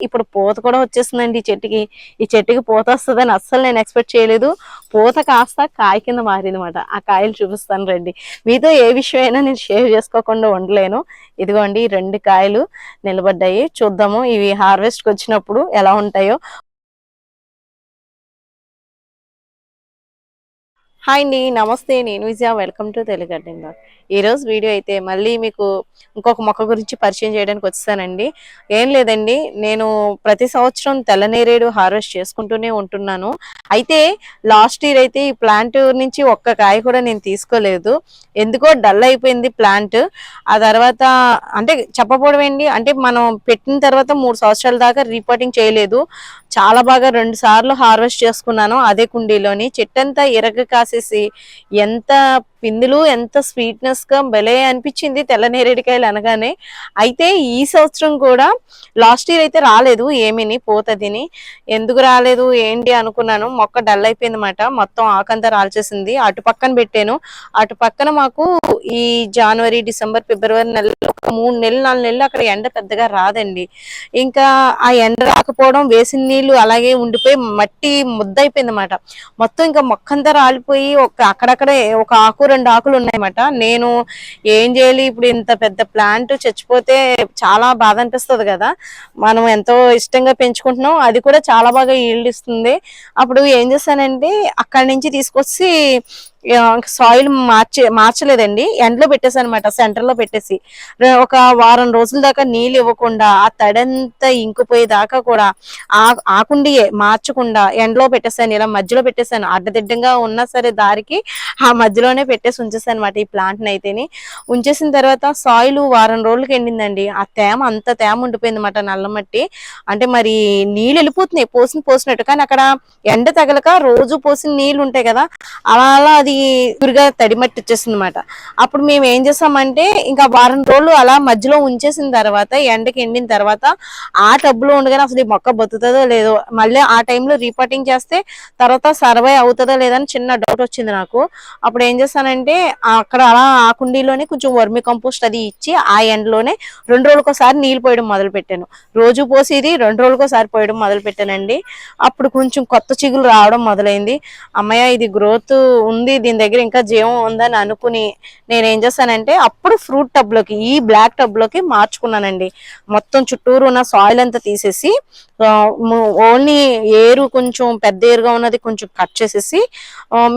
ఇప్పుడు పూత కూడా వచ్చేసిందండి ఈ చెట్టుకి. ఈ చెట్టుకి పూత వస్తుందని అస్సలు నేను ఎక్స్పెక్ట్ చేయలేదు. పూత కాస్త కాయ కింద మారిందన్నమాట. ఆ కాయలు చూపిస్తాను రండి. మీతో ఏ విషయమైనా నేను షేర్ చేసుకోకుండా ఉండలేను. ఇదిగోండి ఈ రెండు కాయలు నిలబడ్డాయి. చూద్దాము ఇవి హార్వెస్ట్కి వచ్చినప్పుడు ఎలా ఉంటాయో. హాయ్ అండి నమస్తే నేను Vijaya welcome to Telugu garden ఈ రోజు వీడియో అయితే మళ్ళీ మీకు ఇంకొక మొక్క గురించి పరిచయం చేయడానికి వచ్చానండి. ఏం లేదండి నేను ప్రతి సంవత్సరం తెల్లనేరేడు హార్వెస్ట్ చేసుకుంటూనే ఉంటున్నాను. అయితే లాస్ట్ ఇయర్ అయితే ఈ ప్లాంట్ నుంచి ఒక్క కాయ కూడా నేను తీసుకోలేదు. ఎందుకో డల్ అయిపోయింది ప్లాంట్. ఆ తర్వాత అంటే చెప్పపోవడం ఏంటి అంటే మనం పెట్టిన తర్వాత మూడు సంవత్సరాల దాకా రిపోర్టింగ్ చేయలేదు. చాలా బాగా రెండు సార్లు హార్వెస్ట్ చేసుకున్నాను అదే కుండీలోని. చెట్టంతా ఇరగ కాసేసి ఎంత పిందులు ఎంత స్వీట్నెస్గా భలే అనిపించింది తెల్ల నేరేడికాయలు అనగానే. అయితే ఈ సంవత్సరం కూడా లాస్ట్ ఇయర్ అయితే రాలేదు ఏమీని పోతదిని. ఎందుకు రాలేదు ఏంటి అనుకున్నాను. మొక్క డల్ అయిపోయింది అనమాట మొత్తం ఆకంతా రాల్చేసింది. అటు పక్కన పెట్టాను. అటు పక్కన మాకు ఈ జనవరి డిసెంబర్ ఫిబ్రవరి నెలలో ఒక మూడు నెలలు నాలుగు నెలలు అక్కడ ఎండ పెద్దగా రాదండి. ఇంకా ఆ ఎండ రాకపోవడం వేసిన నీళ్ళు అలాగే ఉండిపోయి మట్టి ముద్ద అయిపోయింది అనమాట మొత్తం ఇంకా మొక్కంతా రాలిపోయి ఒక అక్కడక్కడే ఒక ఆకు రెండు ఆకులు ఉన్నాయన్నమాట. నేను ఏం చేయాలి? ఇప్పుడు ఇంత పెద్ద ప్లాంట్ చచ్చిపోతే చాలా బాధ అనిపిస్తుంది కదా. మనం ఎంతో ఇష్టంగా పెంచుకుంటున్నాం. అది కూడా చాలా బాగా ఈల్డ్ ఇస్తుంది. అప్పుడు ఏం చేశానంటే అక్కడి నుంచి తీసుకొచ్చి సాయిల్ మార్చే మార్చలేదండి. ఎండలో పెట్టేసి అనమాట సెంటర్లో పెట్టేసి ఒక వారం రోజుల దాకా నీళ్ళు ఇవ్వకుండా ఆ తడంతా ఇంకిపోయే దాకా కూడా ఆ ఆకుండియే మార్చకుండా ఎండలో పెట్టేసాను ఇలా మధ్యలో పెట్టేశాను. అడ్డదిడ్డంగా ఉన్నా సరే దారికి ఆ మధ్యలోనే పెట్టేసి ఉంచేసాను అనమాట ఈ ప్లాంట్ అయితేని ఉంచేసిన తర్వాత సాయిల్ వారం రోజులకి ఎండిందండి. ఆ తేమ అంత తేమ ఉండిపోయింది అనమాట నల్లమట్టి. అంటే మరి నీళ్ళు వెళ్ళిపోతున్నాయి పోసిన పోసినట్టు. కానీ అక్కడ ఎండ తగలక రోజు పోసిన నీళ్ళు ఉంటాయి కదా అలా అలా అది గురిగా తడిమట్టి వచ్చేసింది అనమాట అప్పుడు మేము ఏం చేసామంటే ఇంకా వారం రోజులు అలా మధ్యలో ఉంచేసిన తర్వాత ఎండకి ఎండిన తర్వాత ఆ టబ్బులో ఉండగానే అసలు ఈ మొక్క బతుకుతుందో లేదో మళ్ళీ ఆ టైంలో రీపోర్టింగ్ చేస్తే తర్వాత సర్వే అవుతుందో లేదని చిన్న డౌట్ వచ్చింది నాకు. అప్పుడు ఏం చేస్తానంటే అక్కడ అలా ఆ కుండీలోనే కొంచెం వర్మి కంపోస్ట్ అది ఇచ్చి ఆ ఎండలోనే రెండు రోజులకోసారి నీళ్ళు పోయడం మొదలు పెట్టాను రోజు పోసేది రెండు రోజులకోసారి పోయడం మొదలు పెట్టానండి అప్పుడు కొంచెం కొత్త చిగులు రావడం మొదలైంది. అమ్మయ్య ఇది గ్రోత్ ఉంది దీని దగ్గర ఇంకా జీవం ఉందని అనుకుని నేను ఏం చేస్తానంటే అప్పుడు ఫ్రూట్ టబ్లోకి ఈ బ్లాక్ టబ్లోకి మార్చుకున్నానండి. మొత్తం చుట్టూరు ఉన్న సాయిల్ అంతా తీసేసి ఓన్లీ ఏరు కొంచెం పెద్ద ఏరుగా ఉన్నది కొంచెం కట్ చేసేసి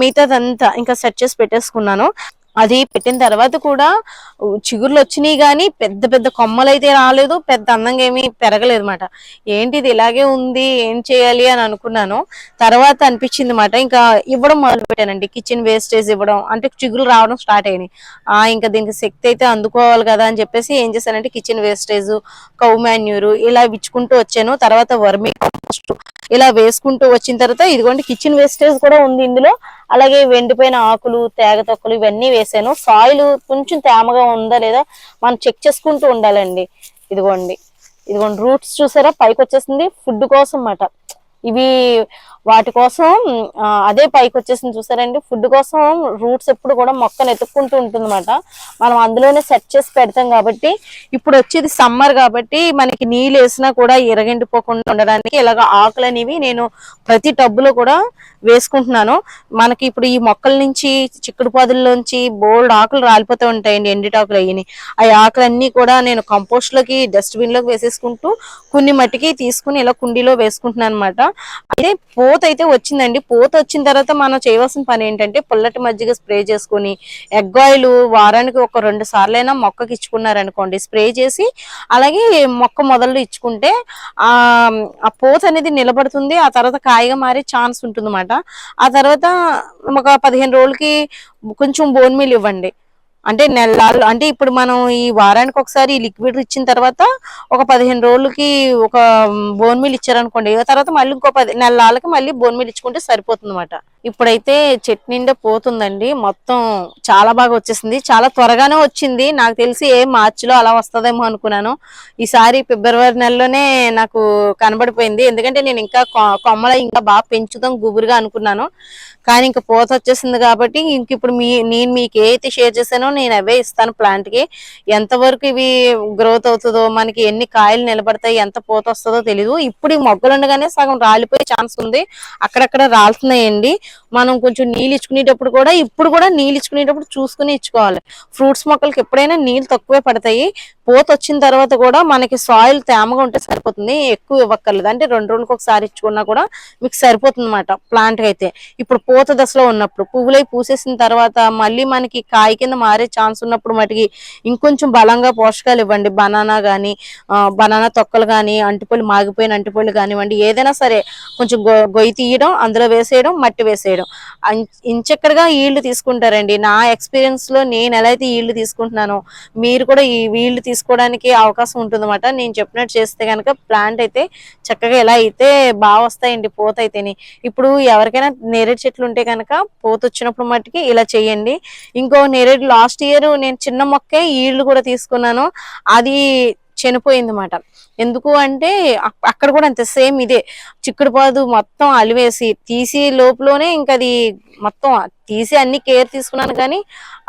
మిగతాదంతా ఇంకా సెట్ చేసి పెట్టేసుకున్నాను. అది పెట్టిన తర్వాత కూడా చిగుర్లు వచ్చినాయి కానీ పెద్ద పెద్ద కొమ్మలు అయితే రాలేదు పెద్ద అందంగా ఏమీ పెరగలేదు అనమాట ఏంటి ఇది ఇలాగే ఉంది ఏం చేయాలి అని అనుకున్నాను. తర్వాత అనిపించింది అనమాట ఇంకా ఇవ్వడం మొదలు పెట్టానండి కిచెన్ వేస్టేజ్ ఇవ్వడం. అంటే చిగురు రావడం స్టార్ట్ అయినాయి. ఆ ఇంకా దీనికి శక్తి అయితే అందుకోవాలి కదా అని చెప్పేసి ఏం చేశానంటే కిచెన్ వేస్టేజ్ కౌ మాన్యూరు ఇలా ఇచ్చుకుంటూ వచ్చాను. తర్వాత వర్మి కంపోస్ట్ ఇలా వేసుకుంటూ వచ్చిన తర్వాత ఇదిగోండి కిచెన్ వేస్టేజ్ కూడా ఉంది ఇందులో. అలాగే వెండిపోయిన ఆకులు తేగ తొక్కలు ఇవన్నీ వేసాను. సాయిల్ కొంచెం తేమగా ఉందా లేదా మనం చెక్ చేసుకుంటూ ఉండాలండి. ఇదిగోండి. ఇదిగోండి రూట్స్ చూసారా? పైకి వచ్చేసింది ఫుడ్ కోసం అన్నమాట ఇవి వాటి కోసం అదే పైకి వచ్చేసింది చూసారండి. ఫుడ్ కోసం రూట్స్ ఎప్పుడు కూడా మొక్కను ఎత్తుక్కుంటూ ఉంటుంది మనం అందులోనే సెట్ చేసి పెడతాం కాబట్టి ఇప్పుడు వచ్చేది సమ్మర్ కాబట్టి మనకి నీళ్ళు వేసినా కూడా ఎరగండిపోకుండా ఉండడానికి ఇలాగ ఆకులు అనేవి నేను ప్రతి టబ్బులో కూడా వేసుకుంటున్నాను. మనకి ఇప్పుడు ఈ మొక్కల నుంచి చిక్కుడు పొదల్లోంచి బోల్డ్ ఆకులు రాలిపోతూ ఉంటాయండి ఎండిటాకులు అయ్యి ఆ ఆకులన్నీ కూడా నేను కంపోస్ట్లోకి లోకి వేసేసుకుంటూ కొన్ని మట్టికి తీసుకుని ఇలా కుండీలో వేసుకుంటున్నాను అనమాట అయితే పూత అయితే వచ్చిందండి. పూత వచ్చిన తర్వాత మనం చేయవలసిన పని ఏంటంటే పుల్లటి మజ్జిగ స్ప్రే చేసుకుని ఎగ్ ఆయిల్ వారానికి ఒక రెండు సార్లైనా మొక్కకి ఇచ్చుకున్నారనుకోండి స్ప్రే చేసి అలాగే మొక్క మొదలు ఇచ్చుకుంటే ఆ పూత అనేది నిలబడుతుంది. ఆ తర్వాత కాయగా మారే ఛాన్స్ ఉంటుంది ఆ తర్వాత ఒక పదిహేను రోజులకి కొంచెం బోన్ మీల్ ఇవ్వండి. అంటే నెలలు అంటే ఇప్పుడు మనం ఈ వారానికి ఒకసారి లిక్విడ్ ఇచ్చిన తర్వాత ఒక పదిహేను రోజులకి ఒక బోన్ మీల్ ఇచ్చారనుకోండి తర్వాత మళ్ళీ ఇంకో పది నెలలకి మళ్ళీ బోన్ మీల్ ఇచ్చుకుంటే సరిపోతుంది అనమాట ఇప్పుడైతే చెట్టు నిండా పోతుందండి మొత్తం చాలా బాగా వచ్చేసింది చాలా త్వరగానే వచ్చింది. నాకు తెలిసి ఏ మార్చిలో అలా వస్తుందేమో అనుకున్నాను. ఈసారి ఫిబ్రవరి నెలలోనే నాకు కనబడిపోయింది. ఎందుకంటే నేను ఇంకా కొ- కొమ్మలు ఇంకా బాగా పెంచుదాం గుబురుగా అనుకున్నాను. కానీ ఇంకా పోత వచ్చేసింది కాబట్టి ఇంక ఇప్పుడు మీ నేను మీకు ఏ అయితే షేర్ చేశానో నేను అవే ఇస్తాను ప్లాంట్కి. ఎంతవరకు ఇవి గ్రోత్ అవుతుందో మనకి ఎన్ని కాయలు నిలబడతాయి ఎంత పూత వస్తుందో తెలియదు ఇప్పుడు ఈ మొగ్గలు ఉండగానే సగం రాలిపోయే ఛాన్స్ ఉంది. అక్కడక్కడ రాలుతున్నాయండి. మనం కొంచెం నీళ్ళు ఇచ్చుకునేటప్పుడు కూడా ఇప్పుడు కూడా నీళ్ళు ఇచ్చుకునేటప్పుడు చూసుకుని ఇచ్చుకోవాలి. ఫ్రూట్స్ మొక్కలకి ఎప్పుడైనా నీళ్ళు తక్కువే పడతాయి. పూత వచ్చిన తర్వాత కూడా మనకి సాయిల్ తేమగా ఉంటే సరిపోతుంది. ఎక్కువ ఇవ్వక్కర్లేదు. అంటే రెండు రోజులకు ఒకసారి ఇచ్చుకున్నా కూడా మీకు సరిపోతుంది అనమాట ప్లాంట్ అయితే. ఇప్పుడు పూత దశలో ఉన్నప్పుడు పువ్వులై పూసేసిన తర్వాత మళ్ళీ మనకి కాయ కింద మారే ఛాన్స్ ఉన్నప్పుడు మటుకి ఇంకొంచెం బలంగా పోషకాలు ఇవ్వండి. బనానా కానీ బనానా తొక్కలు కానీ అంటిపళ్ళు మాగిపోయిన అంటిపళ్ళు కానివ్వండి. ఏదైనా సరే కొంచెం గొయ్యి తీయడం అందులో వేసేయడం మట్టి వేసేయడం. అం- ఇంచక్కడగా ఈళ్ళు తీసుకుంటారండి. నా ఎక్స్పీరియన్స్లో నేను ఎలా అయితే ఈళ్ళు తీసుకుంటున్నానో మీరు కూడా ఈ వీళ్ళు తీసుకోవడానికి అవకాశం ఉంటుందన్నమాట. నేను చెప్పినట్టు చేస్తే కనుక ప్లాంట్ అయితే చక్కగా ఎలా అయితే బాగా వస్తాయండి పూత అయితేనే ఇప్పుడు ఎవరికైనా నేరేడు చెట్లు ఉంటే కనుక పూత వచ్చినప్పుడు మట్టుకి ఇలా చేయండి. ఇంకో నేరేడు లాస్ట్ ఇయర్ నేను చిన్న మొక్కే ఈళ్ళు కూడా తీసుకున్నాను. అది చనిపోయిందన్నమాట. ఎందుకు అంటే అక్కడ కూడా అంతే సేమ్ ఇదే. చిక్కుడు పాదు మొత్తం అలివేసి తీసి లోపులోనే ఇంకా అది మొత్తం తీసి అన్ని కేర్ తీసుకున్నాను కానీ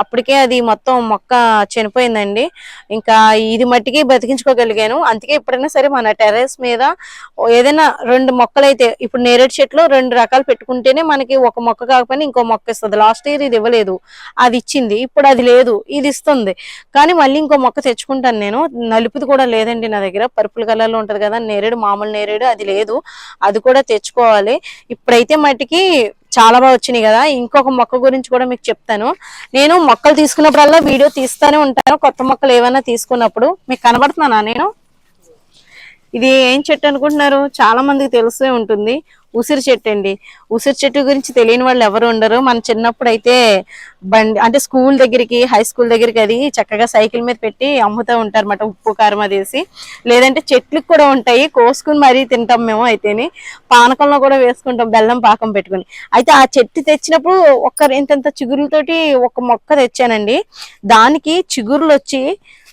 అప్పటికే అది మొత్తం మొక్క చనిపోయిందండి. ఇంకా ఇది మట్టికి బతికించుకోగలిగాను. అందుకే ఎప్పుడైనా సరే మన టెర్రస్ మీద ఏదైనా రెండు మొక్కలు అయితే ఇప్పుడు నేరేడు చెట్లు రెండు రకాలు పెట్టుకుంటేనే మనకి ఒక మొక్క కాకపోయినా ఇంకో మొక్క ఇస్తుంది. లాస్ట్ ఇయర్ ఇది ఇవ్వలేదు. అది ఇచ్చింది. ఇప్పుడు అది లేదు. ఇది ఇస్తుంది. కానీ మళ్ళీ ఇంకో మొక్క తెచ్చుకుంటాను నేను. నలుపుది కూడా లేదండి నా దగ్గర. పర్పుల్ కలర్లో ఉంటుంది కదా. నేరేడు మామూలు నేరేడు అది లేదు. అది కూడా తెచ్చుకోవాలి. ఇప్పుడైతే మట్టికి చాలా బాగా వచ్చినాయి కదా. ఇంకొక మొక్క గురించి కూడా మీకు చెప్తాను. నేను మొక్కలు తీసుకున్నప్పుడల్లా వీడియో తీస్తానే ఉంటాను. కొత్త మొక్కలు ఏమైనా తీసుకున్నప్పుడు మీకు కనబడుతున్నానా నేను? ఇది ఏం చెట్టు అనుకుంటున్నారు? చాలా మందికి తెలిసే ఉంటుంది. ఉసిరి చెట్టు అండి. ఉసిరి చెట్టు గురించి తెలియని వాళ్ళు ఎవరు ఉండరు. మన చిన్నప్పుడు అయితే బండి అంటే స్కూల్ దగ్గరికి హై స్కూల్ దగ్గరికి అది చక్కగా సైకిల్ మీద పెట్టి అమ్ముతూ ఉంటారన్నమాట. ఉప్పు కారం అది వేసి. లేదంటే చెట్లకు కూడా ఉంటాయి. కోసుకుని మరీ తింటాం మేము అయితేని. పానకంలో కూడా వేసుకుంటాం. బెల్లం పాకం పెట్టుకుని. అయితే ఆ చెట్టు తెచ్చినప్పుడు ఒక్కరు ఇంతంత చిగురులతోటి ఒక మొక్క తెచ్చానండి. దానికి చిగురులు వచ్చి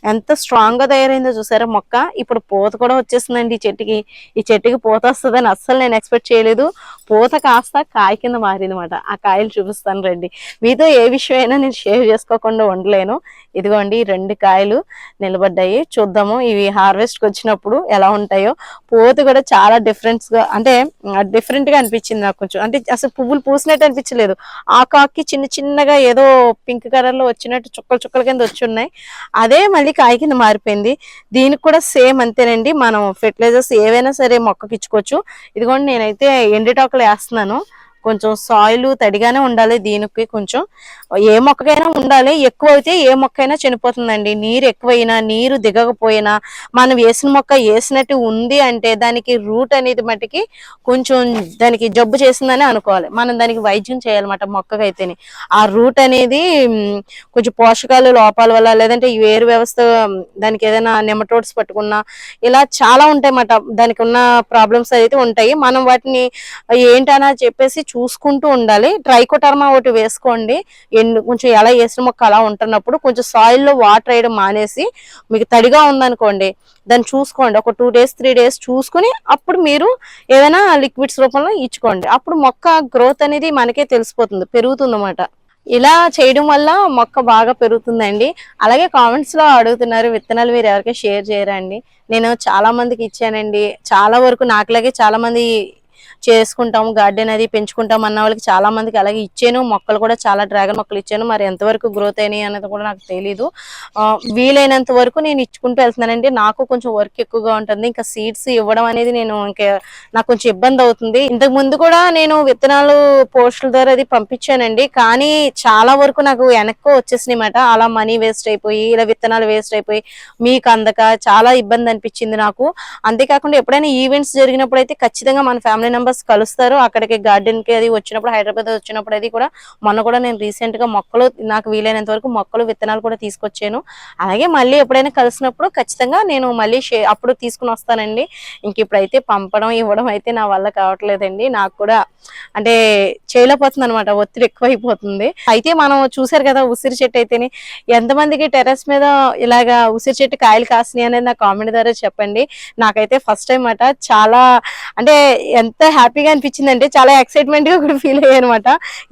ఎంత స్ట్రాంగ్గా తయారైందో చూసారా మొక్క? ఇప్పుడు పూత కూడా వచ్చేసిందండి ఈ చెట్టుకి. ఈ చెట్టుకి పూత వస్తుందని అస్సలు నేను ఎక్స్పెక్ట్ చేయలేదు. పూత కాస్త కాయ కింద మారింది అనమాట ఆ కాయలు చూపిస్తాను రండి. మీతో ఏ విషయమైనా నేను షేర్ చేసుకోకుండా ఉండలేను. ఇదిగోండి రెండు కాయలు నిలబడ్డాయి. చూద్దాము ఇవి హార్వెస్ట్కి వచ్చినప్పుడు ఎలా ఉంటాయో. పూత కూడా చాలా డిఫరెన్స్గా అంటే డిఫరెంట్గా అనిపించింది నాకు కొంచెం. అంటే అసలు పువ్వులు పూసినట్టు అనిపించలేదు. ఆ కాకి చిన్న చిన్నగా ఏదో పింక్ కలర్లో వచ్చినట్టు చుక్కలు చుక్కల కింద వచ్చి ఉన్నాయి. అదే మళ్ళీ కాయ కింద మారిపోయింది. దీనికి కూడా సేమ్ అంతేనండి. మనం ఫెర్టిలైజర్స్ ఏవైనా సరే మొక్కకి ఇచ్చుకోవచ్చు. ఇదిగోండి నేనైతే ఎండిటాకులు వేస్తున్నాను. కొంచెం సాయిల్ తడిగానే ఉండాలి దీనికి కొంచెం. ఏ మొక్కకైనా ఉండాలి ఎక్కువ అయితే ఏ మొక్కైనా చనిపోతుందండి. నీరు ఎక్కువైనా నీరు దిగకపోయినా మనం వేసిన మొక్క వేసినట్టు ఉంది అంటే దానికి రూట్ అనేది మటుకి కొంచెం దానికి జబ్బు చేసిందని అనుకోవాలి. మనం దానికి వైద్యం చేయాలన్నమాట మొక్కకైతేనే. ఆ రూట్ అనేది కొంచెం పోషకాలు లోపాల వల్ల లేదంటే వేరు వ్యవస్థ దానికి ఏదైనా నెమటోడ్స్ పట్టుకున్నా ఇలా చాలా ఉంటాయి అన్నమాట దానికి ఉన్న ప్రాబ్లమ్స్ అయితే ఉంటాయి. మనం వాటిని ఏంటనా చెప్పేసి చూసుకుంటూ ఉండాలి. ట్రైకోటర్మా ఒకటి వేసుకోండి. ఎండు కొంచెం ఎలా వేసిన మొక్క అలా ఉంటున్నప్పుడు కొంచెం సాయిల్లో వాటర్ వేయడం మానేసి మీకు తడిగా ఉందనుకోండి దాన్ని చూసుకోండి. ఒక టూ డేస్ త్రీ డేస్ చూసుకుని అప్పుడు మీరు ఏదైనా లిక్విడ్స్ రూపంలో ఇచ్చుకోండి. అప్పుడు మొక్క గ్రోత్ అనేది మనకే తెలిసిపోతుంది పెరుగుతుంది ఇలా చేయడం వల్ల మొక్క బాగా పెరుగుతుందండి. అలాగే కామెంట్స్లో అడుగుతున్నారు విత్తనాలు మీరు ఎవరికి షేర్ చేయరా అండి? నేను చాలా మందికి ఇచ్చానండి. చాలా వరకు నాకులాగే చాలా మంది చేసుకుంటాం గార్డెన్ అది పెంచుకుంటాం అన్న వాళ్ళకి చాలా మందికి అలాగే ఇచ్చాను. మొక్కలు కూడా చాలా డ్రాగన్ మొక్కలు ఇచ్చాను. మరి ఎంతవరకు గ్రోత్ అయినాయి అన్నది కూడా నాకు తెలియదు వీలైనంత వరకు నేను ఇచ్చుకుంటూ వెళ్తున్నానండి. నాకు కొంచెం వర్క్ ఎక్కువగా ఉంటుంది. ఇంకా సీడ్స్ ఇవ్వడం అనేది నేను ఇంకా నాకు కొంచెం ఇబ్బంది అవుతుంది. ఇంతకు ముందు కూడా నేను విత్తనాలు పోస్టుల ద్వారా అది పంపించానండి. కానీ చాలా వరకు నాకు వెనక్కు వచ్చేసినాయి మాట అలా మనీ వేస్ట్ అయిపోయి ఇలా విత్తనాలు వేస్ట్ అయిపోయి మీకు అందక చాలా ఇబ్బంది అనిపించింది నాకు. అంతేకాకుండా ఎప్పుడైనా ఈవెంట్స్ జరిగినప్పుడు అయితే ఖచ్చితంగా మన ఫ్యామిలీ మెంబర్స్ కలుస్తారు. అక్కడికి గార్డెన్కి అది వచ్చినప్పుడు హైదరాబాద్ వచ్చినప్పుడు అది కూడా మొన్న కూడా నేను రీసెంట్గా మొక్కలు నాకు వీలైనంత వరకు మొక్కలు విత్తనాలు కూడా తీసుకొచ్చాను. అలాగే మళ్ళీ ఎప్పుడైనా కలిసినప్పుడు ఖచ్చితంగా నేను మళ్ళీ షే అప్పుడు తీసుకుని వస్తానండి. ఇంక ఇప్పుడైతే పంపడం ఇవ్వడం అయితే నా వల్ల కావట్లేదండి. నాకు కూడా అంటే చేయలేకపోతుంది అనమాట ఒత్తిడి ఎక్కువైపోతుంది. అయితే మనం చూసారు కదా ఉసిరి చెట్టు అయితేనే. ఎంతమందికి టెర్రస్ మీద ఇలాగా ఉసిరి చెట్టు కాయలు కాసినాయి అనేది నా కామెంట్ ద్వారా చెప్పండి. నాకైతే ఫస్ట్ టైం అట. చాలా అంటే ఎంత హ్యాపీగా అనిపించింది అంటే చాలా ఎక్సైట్మెంట్గా కూడా ఫీల్ అయ్యాను అనమాట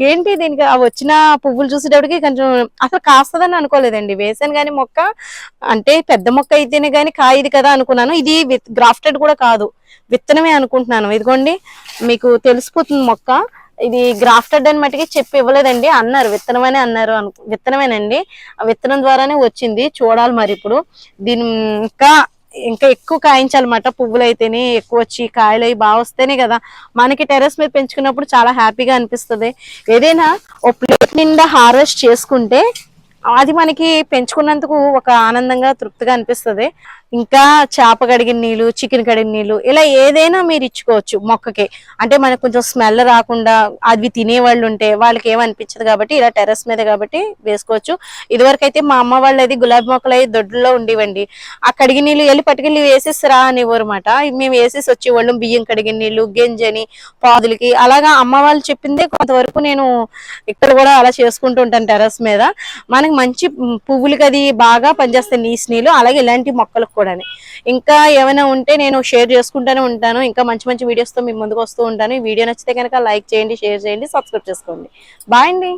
ఏంటి దీనికి ఆ వచ్చిన పువ్వులు చూసేటప్పటికి కొంచెం అసలు కాస్తదని అనుకోలేదండి. వేసాను కానీ మొక్క అంటే పెద్ద మొక్క అయితేనే కానీ కాయది కదా అనుకున్నాను. ఇది గ్రాఫ్టెడ్ కూడా కాదు. విత్తనమే అనుకుంటున్నాను. ఇదిగోండి మీకు తెలిసిపోతుంది మొక్క. ఇది గ్రాఫ్టెడ్ అని మట్టుకి చెప్పి ఇవ్వలేదండి. అన్నారు. విత్తనమనే అన్నారు అను విత్తనమేనండి. ఆ విత్తనం ద్వారానే వచ్చింది. చూడాలి మరి ఇప్పుడు. దీని ఇంకా ఇంకా ఎక్కువ కాయించాలన్నమాట. పువ్వులు అయితేనే ఎక్కువ వచ్చి కాయలు అవి బాగా వస్తేనే కదా. మనకి టెర్రస్ మీద పెంచుకున్నప్పుడు చాలా హ్యాపీగా అనిపిస్తుంది. ఏదైనా ఓ ప్లేట్ నిండా హార్వెస్ట్ చేసుకుంటే అది మనకి పెంచుకున్నందుకు ఒక ఆనందంగా తృప్తిగా అనిపిస్తుంది. ఇంకా చేప కడిగిన నీళ్ళు చికెన్ కడిగిన నీళ్ళు ఇలా ఏదైనా మీరు ఇచ్చుకోవచ్చు మొక్కకి. అంటే మనకు కొంచెం స్మెల్ రాకుండా అవి తినే వాళ్ళు ఉంటే వాళ్ళకి ఏమనిపించదు కాబట్టి ఇలా టెర్రస్ మీద కాబట్టి వేసుకోవచ్చు. ఇదివరకు అయితే మా అమ్మ వాళ్ళు అది గులాబీ మొక్కలు అవి దొడ్లో ఉండేవండి. ఆ కడిగిన నీళ్ళు వెళ్ళి పట్టుకెళ్ళి వేసేసిరా అనేవారు అనమాట మేము వేసేసి వచ్చేవాళ్ళం బియ్యం కడిగిన నీళ్ళు గెంజని పాదులకి. అలాగా అమ్మ వాళ్ళు చెప్పిందే కొంతవరకు నేను ఇక్కడ కూడా అలా చేసుకుంటూ ఉంటాను టెర్రస్ మీద. మనకి మంచి పువ్వులకి అది బాగా పనిచేస్తాయి నీస్ నీళ్ళు అలాగే ఇలాంటి మొక్కలకు కూడా ఇంకా ఏమైనా ఉంటే నేను షేర్ చేసుకుంటూనే ఉంటాను. ఇంకా మంచి మంచి వీడియోస్తో మీ ముందుకు వస్తూ ఉంటాను. ఈ వీడియో నచ్చితే కనుక లైక్ చేయండి షేర్ చేయండి సబ్స్క్రైబ్ చేసుకోండి. బాయ్ అండి.